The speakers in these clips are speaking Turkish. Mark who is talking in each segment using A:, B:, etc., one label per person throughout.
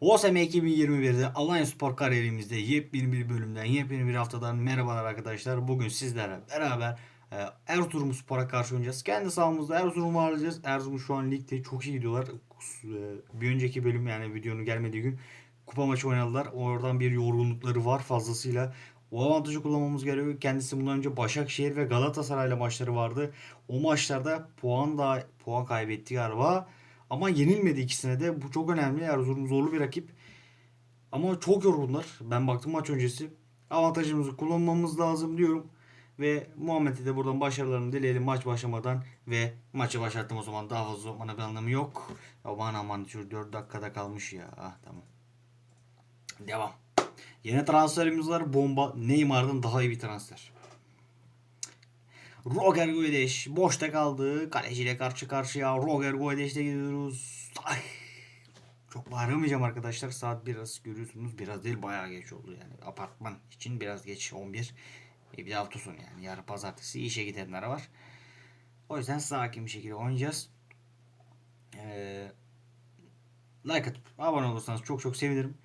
A: OSM 2021'de Alanya Spor kariyerimizde yepyeni bir bölümden, yepyeni bir haftadan merhabalar arkadaşlar. Bugün sizlerle beraber e, Erzurum Spor'a karşı oynayacağız. Kendi sahamızda Erzurum'u ağırlayacağız. Erzurum şu an ligde çok iyi gidiyorlar. E, Bir önceki bölüm yani videonun gelmediği gün kupa maçı oynadılar. Oradan bir yorgunlukları var fazlasıyla. O avantajı kullanmamız gerekiyor. Kendisi bundan önce Başakşehir ve Galatasaray'la maçları vardı. O maçlarda puan da puan kaybetti galiba. Ama yenilmedi ikisine de. Bu çok önemli. Erzurum zorlu bir rakip. Ama çok yorgunlar. Ben baktım maç öncesi. Avantajımızı kullanmamız lazım diyorum. Ve Muhammed'e de buradan başarılarını dileyelim maç başlamadan. Ve maçı başlattım o zaman. Daha fazla uzatmanın bir anlamı yok. Aman aman şu 4 dakikada kalmış ya. Ah tamam. Devam. Yeni transferimiz var. Bomba. Neymar'dan daha iyi bir transfer. Roger Guedes boşta kaldı. Kaleciyle karşı karşıya. Roger Guedes'le gidiyoruz. Ay. Çok bağıramayacağım arkadaşlar. Saat biraz görüyorsunuz. Biraz değil bayağı geç oldu yani. Apartman için biraz geç 11. E bir de hafta sonu yani. Yarın pazartesi işe gidenler var. O yüzden sakin bir şekilde oynayacağız. Ee, like atıp abone olursanız çok çok sevinirim.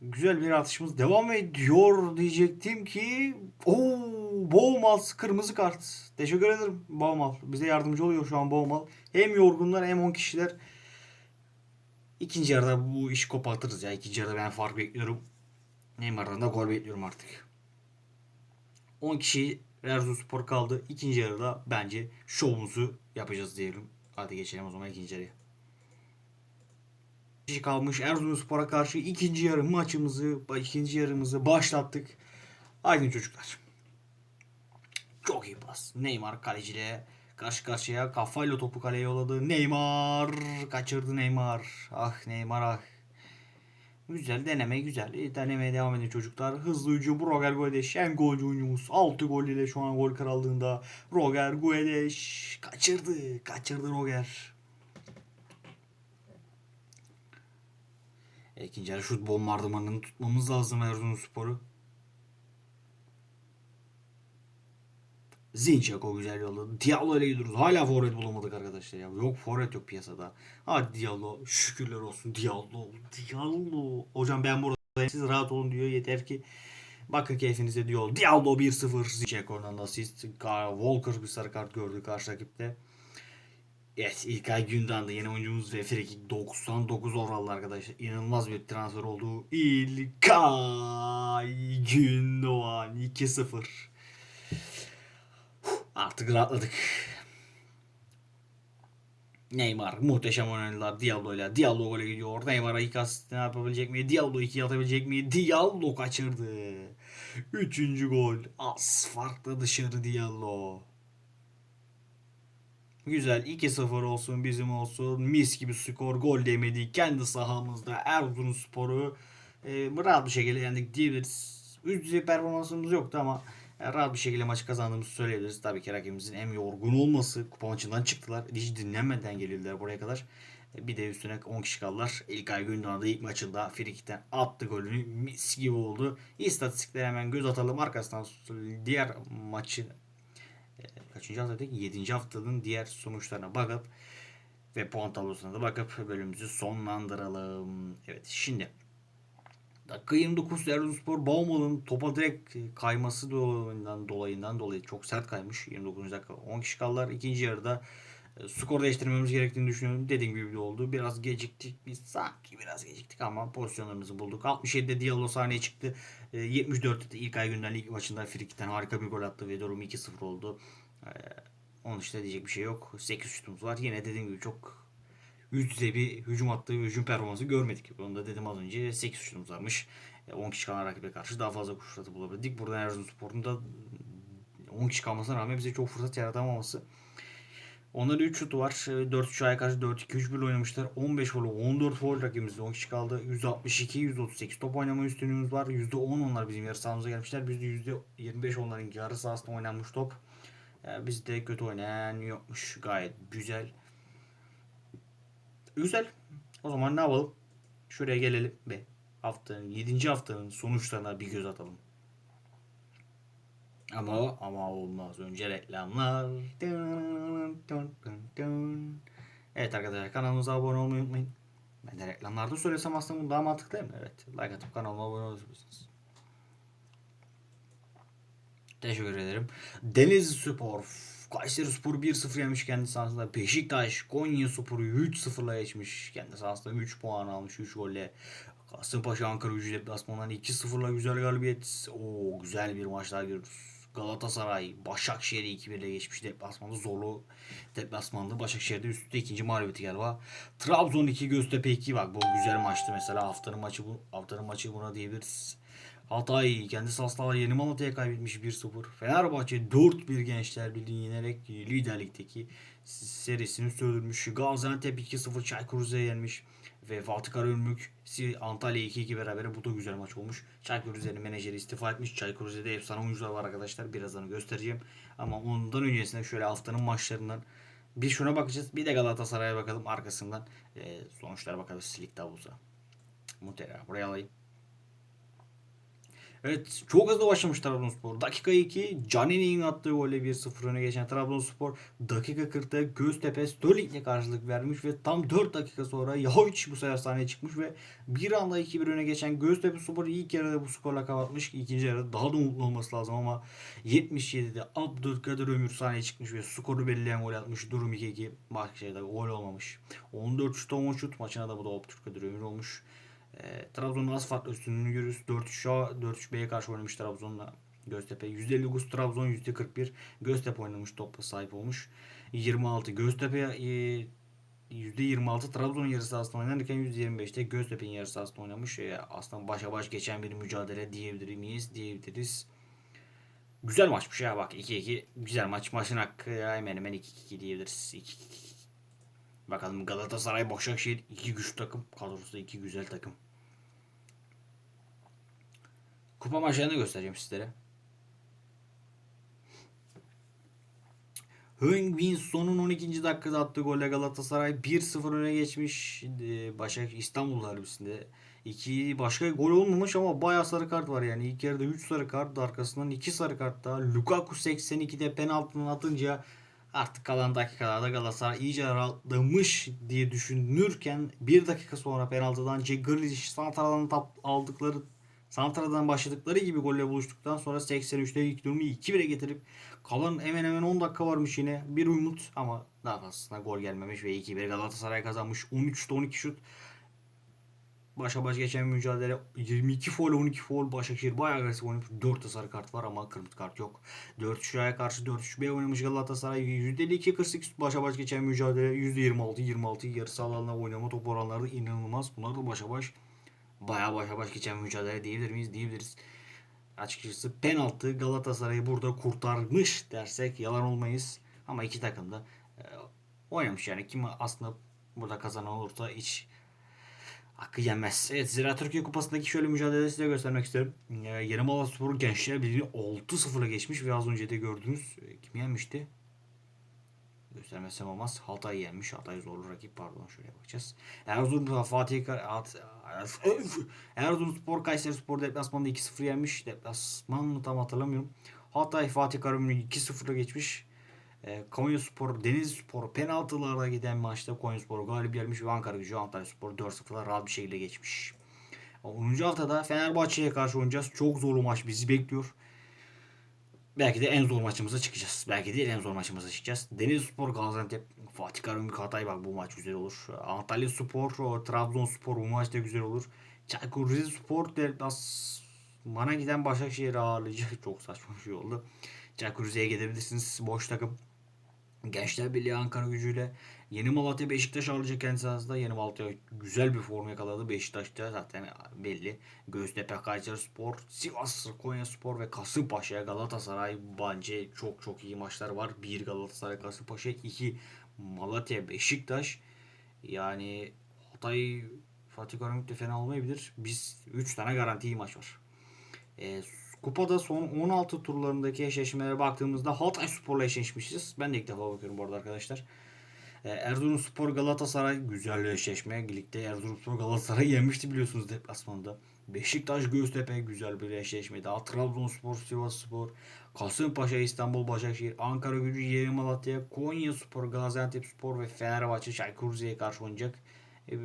A: Güzel bir atışımız devam ediyor diyecektim ki ooo Boğmal kırmızı kart. Teşekkür ederim Boğmal. Bize yardımcı oluyor şu an Boğmal. Hem yorgunlar hem 10 kişiler. İkinci yarıda bu işi kopartırız ya. İkinci yarıda ben fark bekliyorum. Neymar'dan da gol bekliyorum artık. 10 kişi Erzurumspor kaldı. İkinci yarıda bence şovumuzu yapacağız diyelim. Hadi geçelim o zaman ikinci yarıya kişi kalmış Erzurumspor'a karşı ikinci yarı maçımızı, ikinci yarımızı başlattık. Aydın çocuklar. Çok iyi pas. Neymar kaleciyle karşı karşıya kafayla topu kaleye yolladı. Neymar kaçırdı Neymar. Ah Neymar ah. Güzel deneme güzel. İyi, denemeye devam edin çocuklar. Hızlı hücum Roger Guedes en golcü oyuncumuz. 6 gol ile şu an gol krallığında. Roger Guedes kaçırdı. Kaçırdı Roger. E, yarı şut bombardımanını tutmamız lazım Erzurumspor'u. Zinchenko güzel yolladı. Diallo ile gidiyoruz. Hala forvet bulamadık arkadaşlar ya. Yok forvet yok piyasada. Hadi Diallo. Şükürler olsun. Diallo. Diallo. Hocam ben buradayım. Siz rahat olun diyor. Yeter ki bakın keyfinize diyor. Diallo 1-0. Zinchenko'dan da asist. Walker bir sarı kart gördü karşı rakipte. Evet İlkay Gündoğan da yeni oyuncumuz ve Freki 99 overall arkadaşlar. İnanılmaz bir transfer oldu. İlkay Gündoğan 2-0. Artık rahatladık. Neymar muhteşem oynadılar Diallo ile. Diallo gole gidiyor. Neymar'a ilk asist ne yapabilecek mi? Diallo 2 atabilecek mi? Diallo kaçırdı. Üçüncü gol. Az farklı dışarı Diallo. Güzel 2-0 olsun bizim olsun. Mis gibi skor. Gol demedi. Kendi sahamızda Erzurumspor'u e, rahat bir şekilde yendik diyebiliriz. Üst düzey performansımız yoktu ama e, rahat bir şekilde maçı kazandığımızı söyleyebiliriz. Tabii ki rakibimizin hem yorgun olması. Kupa maçından çıktılar. Hiç dinlenmeden gelirler buraya kadar. E, bir de üstüne 10 kişi kaldılar. İlkay Gündoğan da ilk maçında Frikik'ten attı golünü. Mis gibi oldu. İstatistiklere hemen göz atalım. Arkasından diğer maçı kaçıncı hafta dedik? 7. haftanın diğer sonuçlarına bakıp ve puan tablosuna da bakıp bölümümüzü sonlandıralım. Evet şimdi dakika 29 Erzurumspor Baumal'ın topa direkt kayması dolayından, dolayından dolayı çok sert kaymış. 29 dakika 10 kişi kaldılar. İkinci yarıda e, skor değiştirmemiz gerektiğini düşünüyorum. Dediğim gibi bir oldu. Biraz geciktik. Biz sanki biraz geciktik ama pozisyonlarımızı bulduk. 67'de Diallo sahneye çıktı. 74'te de ilk ay günden lig maçında Frikik'ten harika bir gol attı ve durum 2-0 oldu. Ee, onun işte diyecek bir şey yok. 8 şutumuz var. Yine dediğim gibi çok üst düzey bir hücum attığı hücum performansı görmedik. Onu da dedim az önce 8 şutumuz varmış. 10 kişi kalan rakibe karşı daha fazla fırsatı bulabildik. Buradan Erzurumspor'un da 10 kişi kalmasına rağmen bize çok fırsat yaratamaması. Onlarda 3 şutu var. 4-3 aya karşı 4-2-3-1 oynamışlar. 15 gol, 14 foul rakibimizde 10 kişi kaldı. %62-%38 top oynama üstünlüğümüz var. %10 onlar bizim yarı sahamıza gelmişler. Bizde %25 onların yarı sahasında oynanmış top. Yani bizde kötü oynayan yokmuş. Gayet güzel. Güzel. O zaman ne yapalım? Şuraya gelelim ve haftanın 7. haftanın sonuçlarına bir göz atalım. Ama ama olmaz. Önce reklamlar. Evet arkadaşlar kanalımıza abone olmayı unutmayın. Ben de reklamlarda söylesem aslında bu daha mantıklı değil mi? Evet. Like atıp kanalıma abone olabilirsiniz. Teşekkür ederim. Deniz Spor. Kayseri Spor 1-0 yemiş kendi sahasında. Beşiktaş Konya Spor'u 3-0'la geçmiş. Kendi sahasında 3 puan almış 3 golle. Kasımpaşa Ankara gücü deplasmanından 2-0'la güzel galibiyet. Oo güzel bir maçlar görürüz. Galatasaray Başakşehir'i 2-1 ile geçmiş deplasmanda zorlu deplasmanda Başakşehir'de üstte ikinci mağlubiyeti galiba. Trabzon 2 Göztepe 2 bak bu güzel maçtı mesela haftanın maçı bu haftanın maçı buna diyebiliriz. Hatay kendi sahasında Yeni Malatya'ya kaybetmiş 1-0. Fenerbahçe 4-1 Gençler Birliği'ni yenerek liderlikteki serisini sürdürmüş. Gaziantep 2-0 Çaykur Rize'ye yenmiş. Ve Fatih Karagümrük Antalya 2-2 beraber bu da güzel maç olmuş. Çaykur Rize'nin menajeri istifa etmiş. Çaykur Rize'de efsane oyuncular var arkadaşlar. Birazdan göstereceğim. Ama ondan öncesinde şöyle haftanın maçlarından bir şuna bakacağız. Bir de Galatasaray'a bakalım arkasından. E, sonuçlara bakalım Silik Davuz'a. Mutlaka buraya alayım. Evet çok hızlı başlamış Trabzonspor. Dakika 2 Canini'nin attığı golle 1-0 öne geçen Trabzonspor dakika 40'ta Göztepe Sterling'le karşılık vermiş ve tam 4 dakika sonra Yahovic bu sefer sahneye çıkmış ve bir anda 2-1 öne geçen Göztepe Spor ilk yarıda bu skorla kapatmış. İkinci yarıda daha da mutlu olması lazım ama 77'de Abdülkadir Ömür sahneye çıkmış ve skoru belirleyen gol atmış. Durum 2-2. Başakşehir'de gol olmamış. 14 şut 10 şut maçına da bu da Abdülkadir Ömür olmuş. E, Trabzon'un az farklı üstünlüğünü görüyoruz. 4-3'a 4-3B'ye karşı oynamış Trabzon'la Göztepe. %59 Trabzon %41 Göztepe oynamış topla sahip olmuş. 26 Göztepe e, %26 Trabzon'un yarı sahasında oynarken %25'te Göztepe'nin yarı sahasında oynamış. E, aslında başa baş geçen bir mücadele diyebilir miyiz? Diyebiliriz. Güzel maçmış ya bak 2-2 güzel maç. Maçın hakkı ya hemen hemen 2-2 diyebiliriz. 2-2. Bakalım Galatasaray Başakşehir iki güçlü takım. Kadrosu da iki güzel takım. Kupa maçlarını göstereceğim sizlere. Heung-Min Son'un 12. dakikada attığı golle Galatasaray 1-0 öne geçmiş. Ee, Başak İstanbul derbisinde. İki başka gol olmamış ama bayağı sarı kart var yani. İlk yarıda 3 sarı kart arkasından 2 sarı kart daha. Lukaku 82'de penaltının atınca artık kalan dakikalarda Galatasaray iyice rahatlamış diye düşünürken bir dakika sonra penaltıdan Jack Grealish Santra'dan aldıkları Santra'dan başladıkları gibi golle buluştuktan sonra 83'te ilk durumu 2-1'e getirip kalan hemen hemen 10 dakika varmış yine. Bir umut ama daha fazlasına gol gelmemiş ve 2-1 Galatasaray kazanmış. 13'te 12 şut. Başa baş geçen mücadele 22 foul 12 foul Başakşehir bayağı agresif oynamış. 4 de sarı kart var ama kırmızı kart yok. 4 şuraya karşı 4 3 B oynamış Galatasaray. %52 48 başa baş geçen mücadele %26 26 yarı sahalarına oynama top oranları inanılmaz. Bunlar da başa baş bayağı başa baş geçen mücadele diyebilir miyiz? Diyebiliriz. Açıkçası penaltı Galatasaray'ı burada kurtarmış dersek yalan olmayız. Ama iki takım da e, oynamış yani. Kim aslında burada kazanan olursa hiç hakkı yenmez. Evet Zira Türkiye Kupası'ndaki şöyle mücadeleyi size göstermek isterim. E, Yeni Malatyaspor Gençler Birliği 6-0'la geçmiş ve az önce de gördünüz. E, kim yenmişti? Göstermesem olmaz. Hatay yenmiş. Hatay zorlu rakip pardon şöyle bakacağız. Erzurum Fatih Kar Erzurum Spor Kayseri Spor deplasmanında 2-0 yenmiş. Deplasman tam hatırlamıyorum. Hatay Fatih Karagümrük 2-0'la geçmiş. E, Konya Spor, Deniz Spor penaltılara giden maçta Konya Spor galip gelmiş ve Ankara Gücü Antalya Spor 4-0'la rahat bir şekilde geçmiş. 10. haftada Fenerbahçe'ye karşı oynayacağız. Çok zorlu maç bizi bekliyor. Belki de en zor maçımıza çıkacağız. Belki değil en zor maçımıza çıkacağız. Deniz Spor, Gaziantep, Fatih Karagümrük, Hatay bak bu maç güzel olur. Antalya Spor, Trabzonspor bu maç da güzel olur. Çaykur Rizespor deplasmana giden Başakşehir'i ağırlayacak. Çok saçma bir şey oldu. Çaykur Rize'ye gidebilirsiniz. Boş takım. Gençler Birliği Ankara gücüyle Yeni Malatya Beşiktaş alacak kendi sahasında. Yeni Malatya güzel bir form yakaladı. Beşiktaş'ta zaten belli. Göztepe Kayseri Spor, Sivas Konya Spor ve Kasımpaşa Galatasaray bence çok çok iyi maçlar var. Bir Galatasaray Kasımpaşa, iki Malatya Beşiktaş. Yani Hatay Fatih Karagümrük de fena olmayabilir. Biz 3 tane garanti iyi maç var. E, kupada son 16 turlarındaki eşleşmelere baktığımızda Hatay Spor'la eşleşmişiz. Ben de ilk defa bakıyorum bu arada arkadaşlar. E, Erzurumspor Galatasaray güzel eşleşme. Ligde Erzurumspor Galatasaray yenmişti biliyorsunuz deplasmanda. Beşiktaş Göztepe güzel bir eşleşme. Daha Trabzonspor, Sivasspor, Kasımpaşa, İstanbul, Başakşehir, Ankara Gücü, Yeni Malatya, Konya Spor, Gaziantep Spor ve Fenerbahçe Çaykur karşı oynayacak. E,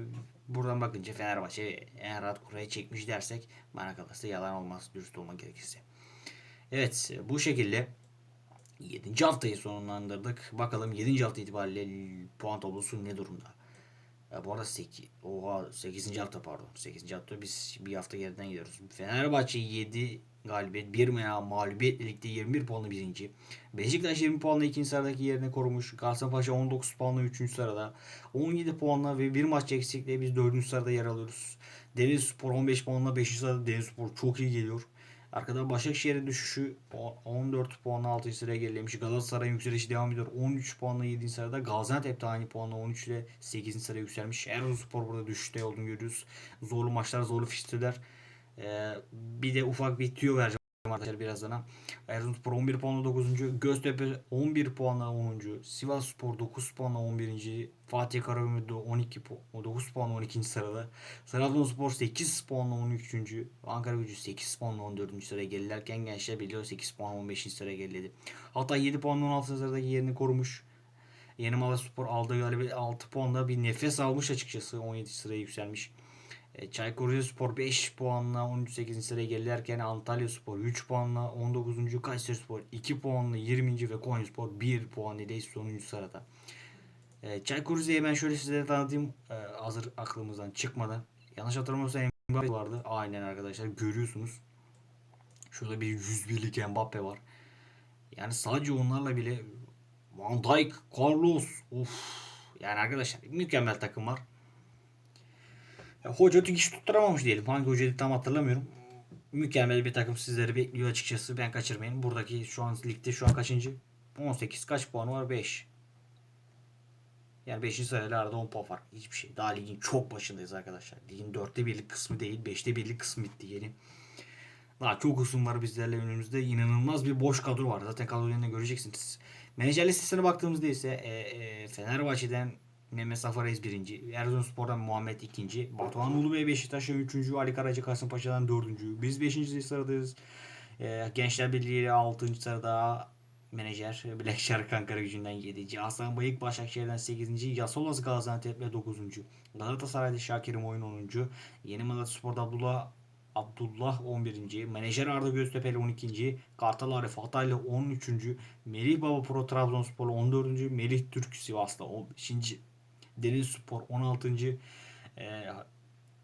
A: Buradan bakınca Fenerbahçe en rahat kuraya çekmiş dersek bana kalırsa yalan olmaz dürüst olmak gerekirse. Evet bu şekilde 7. haftayı sonlandırdık. Bakalım 7. hafta itibariyle puan tablosu ne durumda? Ya bu arada 8, oha 8. hafta pardon. 8. hafta biz bir hafta geriden gidiyoruz. Fenerbahçe 7 galibiyet, 1 veya mağlubiyet birlikte 21 puanlı birinci. Beşiktaş 20 puanla ikinci sıradaki yerini korumuş. Kasımpaşa 19 puanla 3. sırada. 17 puanla ve bir maç eksikliğe biz 4. sırada yer alıyoruz. Denizspor 15 puanla 5. sırada. Denizspor çok iyi geliyor. Arkadan Başakşehir'in düşüşü 14 puanla 6. sıraya gerilemiş. Galatasaray'ın yükselişi devam ediyor. 13 puanla 7. sırada. Gaziantep de aynı puanla 13 ile 8. sıraya yükselmiş. Erzurumspor burada düşüşte olduğunu görüyoruz. Zorlu maçlar, zorlu fikstürler. Ee, bir de ufak bir tüyo vereceğim arkadaşlar birazdan. Erzurumspor 11 puanla 9. Göztepe 11 puanla 10. Sivasspor 9 puanla 11. Fatih Karagümrük 12 pu- 9 puanla 12. sırada. Trabzonspor 8 puanla 13. Ankara Gücü 8 puanla 14. sıraya gerilerken Gençler Birliği 8 puanla 15. sıraya geriledi. Hatta 7 puanla 16. sıradaki yerini korumuş. Yeni Malatyaspor aldığı galibiyet 6 puanla bir nefes almış açıkçası. 17 sıraya yükselmiş. E, Çaykur Rizespor 5 puanla 18. sıraya gerilerken Antalya Spor 3 puanla 19. Kayseri Spor 2 puanla 20. ve Konyaspor 1 puan ile sonuncu sırada. E, Çaykur Rize'yi ben şöyle size tanıtayım e, hazır aklımızdan çıkmadan. Yanlış hatırlamıyorsam Mbappe vardı. Aynen arkadaşlar görüyorsunuz. Şurada bir 101'lik Mbappe var. Yani sadece onlarla bile Van Dijk, Carlos, of. Yani arkadaşlar mükemmel takım var. Ya, hoca dikiş tutturamamış diyelim. Hangi hocaydı tam hatırlamıyorum. Mükemmel bir takım sizleri bekliyor açıkçası. Ben kaçırmayın. Buradaki şu an ligde şu an kaçıncı? 18 kaç puanı var? 5. Yani 5. sırayla arada 10 puan fark. Hiçbir şey. Daha ligin çok başındayız arkadaşlar. Ligin 4'te birlik kısmı değil. 5'te birlik kısmı bitti yeni. Daha çok uzun var bizlerle önümüzde. İnanılmaz bir boş kadro var. Zaten kadrolarını göreceksiniz. Menajer listesine baktığımızda ise e, e, Fenerbahçe'den Mehmet Safarez birinci, Erzurumspor'dan Muhammed ikinci, Batuhan Ulubey Beşiktaş'tan üçüncü, Ali Karaca Kasımpaşa'dan dördüncü. Biz beşinci sıradayız. E, Gençler Birliği altıncı sırada menajer Black Shark Ankara gücünden 7. Hasan Bayık Başakşehir'den 8. Yasolas Gaziantep'le 9. Galatasaray'da Şakir'im oyun 10. Yeni Malatyaspor'da Abdullah Abdullah 11. Menajer Arda Göztepe'li 12. Kartal Arif Hatay'la 13. Melih Baba Pro Trabzonspor'la 14. Melih Türk Sivas'la 15. Deniz Spor 16. Ee,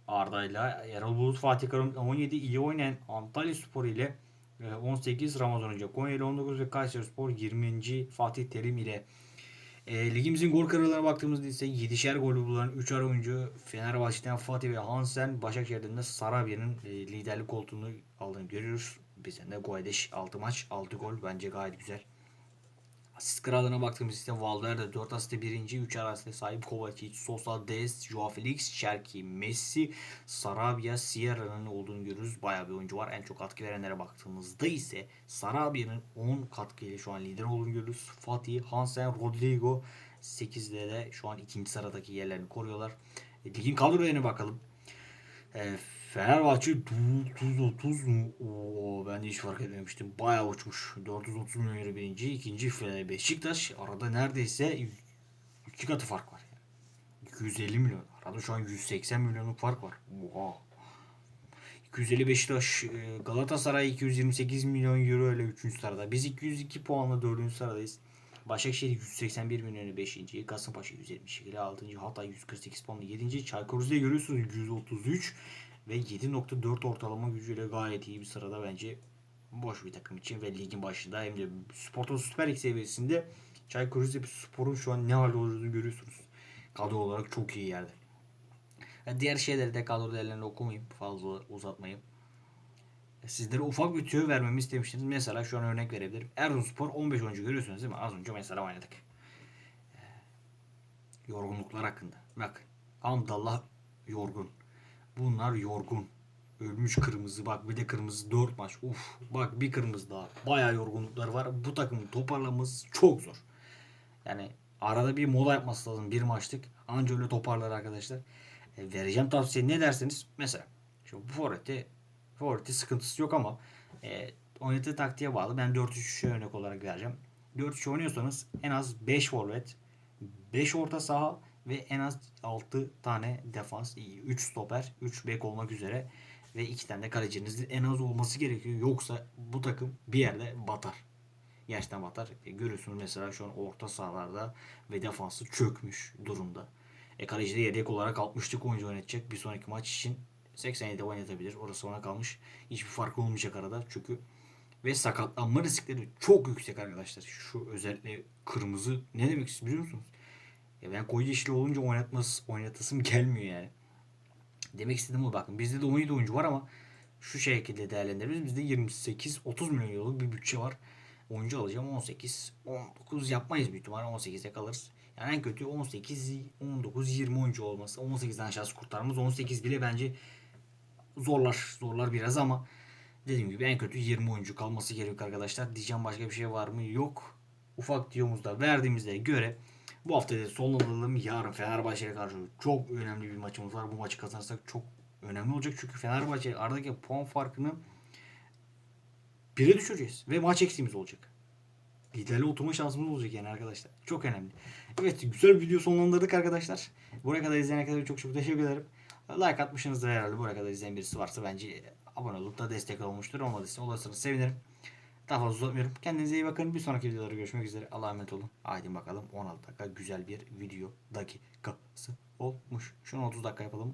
A: Arda'yla Erol Bulut Fatih Karım 17 iyi oynayan Antalya Spor ile e, 18 Ramazan Hoca Konya ile 19 ve Kayseri Spor 20. Fatih Terim ile e, ligimizin gol kararlarına baktığımızda ise 7'şer golü bulan 3'er oyuncu Fenerbahçe'den Fatih ve Hansen, Başakşehir'den de Sarabya'nın e, liderlik koltuğunu aldığını görüyoruz. Bizden de Guedes 6 maç 6 gol bence gayet güzel. Asist kralına baktığımızda ise Valverde 4 asiste 1. 3 arasında sahip Kovacic, Sosa, Dest, Joao Felix, Şerki, Messi, Sarabia, Sierra'nın olduğunu görürüz. Bayağı bir oyuncu var. En çok katkı verenlere baktığımızda ise Sarabia'nın 10 katkıyla şu an lider olduğunu görürüz. Fatih, Hansen, Rodrigo 8'de de şu an ikinci sıradaki yerlerini koruyorlar. E, ligin kadrolarına bakalım. E, Fenerbahçe 430 mu? Oo, ben de hiç fark edememiştim. Bayağı uçmuş. 430 milyon euro birinci. ikinci Beşiktaş. Arada neredeyse iki katı fark var. Yani. 250 milyon. Arada şu an 180 milyonluk fark var. Oha. 250 Beşiktaş, e, Galatasaray 228 milyon euro ile 3. sırada. Biz 202 puanla 4. sıradayız. Başakşehir 181 milyonu 5. Kasımpaşa 172 ile 6. Hatay 148 puanla 7. Çaykur Rize'yi görüyorsunuz 133 ve 7.4 ortalama gücüyle gayet iyi bir sırada bence boş bir takım için ve ligin başında hem de Sporto Süper Lig seviyesinde Çaykur Rizespor'un şu an ne halde olduğunu görüyorsunuz. Kadro olarak çok iyi yerde. Diğer şeyleri de kadro değerlerini okumayayım. Fazla uzatmayayım. Sizlere ufak bir tüyo vermemi istemiştiniz. Mesela şu an örnek verebilirim. Erzurumspor 15 oyuncu görüyorsunuz değil mi? Az önce mesela oynadık. Ee, Yorgunluklar hakkında. Bak. Hamdallah yorgun. Bunlar yorgun. Ölmüş kırmızı. Bak bir de kırmızı 4 maç. Uf. Bak bir kırmızı daha. Bayağı yorgunluklar var. Bu takımı toparlaması çok zor. Yani arada bir mola yapması lazım bir maçlık. Anca öyle toparlar arkadaşlar. E, vereceğim tavsiye ne derseniz mesela şu bu forvette forvette sıkıntısı yok ama e, oynadığı taktiğe bağlı. Ben 4-3-3'e örnek olarak vereceğim. 4-3 oynuyorsanız en az 5 forvet, 5 orta saha ve en az 6 tane defans, 3 stoper, 3 bek olmak üzere ve 2 tane de kaleciniz en az olması gerekiyor. Yoksa bu takım bir yerde batar. Gerçekten batar. E, görüyorsunuz mesela şu an orta sahalarda ve defansı çökmüş durumda. E kaleci de yedek olarak 60'lık oyuncu oynatacak. Bir sonraki maç için 87 oynatabilir. Orası ona kalmış. Hiçbir fark olmayacak arada. Çünkü ve sakatlanma riskleri çok yüksek arkadaşlar. Şu özellikle kırmızı ne demek istiyor biliyor musunuz? Ya ben koyu yeşil olunca oynatması, oynatasım gelmiyor yani. Demek istediğim bu bakın. Bizde de 17 oyuncu var ama şu şekilde değerlendiririz. Bizde 28-30 milyon euroluk bir bütçe var. Oyuncu alacağım 18 19 yapmayız büyük ihtimalle 18'e kalırız. Yani en kötü 18 19 20 oyuncu olması. 18'den aşağısı kurtarmamız 18 bile bence zorlar. Zorlar biraz ama dediğim gibi en kötü 20 oyuncu kalması gerekiyor arkadaşlar. Diyeceğim başka bir şey var mı? Yok. Ufak diyomuzda verdiğimize göre bu hafta da sonlandıralım. Yarın Fenerbahçe'ye karşı çok önemli bir maçımız var. Bu maçı kazanırsak çok önemli olacak. Çünkü Fenerbahçe aradaki puan farkını bire düşüreceğiz. Ve maç eksiğimiz olacak. Liderliğe oturma şansımız olacak yani arkadaşlar. Çok önemli. Evet güzel bir video sonlandırdık arkadaşlar. Buraya kadar izleyen arkadaşlar çok çok teşekkür ederim. Like atmışsınızdır herhalde. Buraya kadar izleyen birisi varsa bence abone olup da destek olmuştur. Olmadıysa olursanız sevinirim. Daha fazla uzatmıyorum. Kendinize iyi bakın. Bir sonraki videolarda görüşmek üzere. Allah'a emanet olun. Haydi bakalım 16 dakika güzel bir video dakikası olmuş. Şunu 30 dakika yapalım.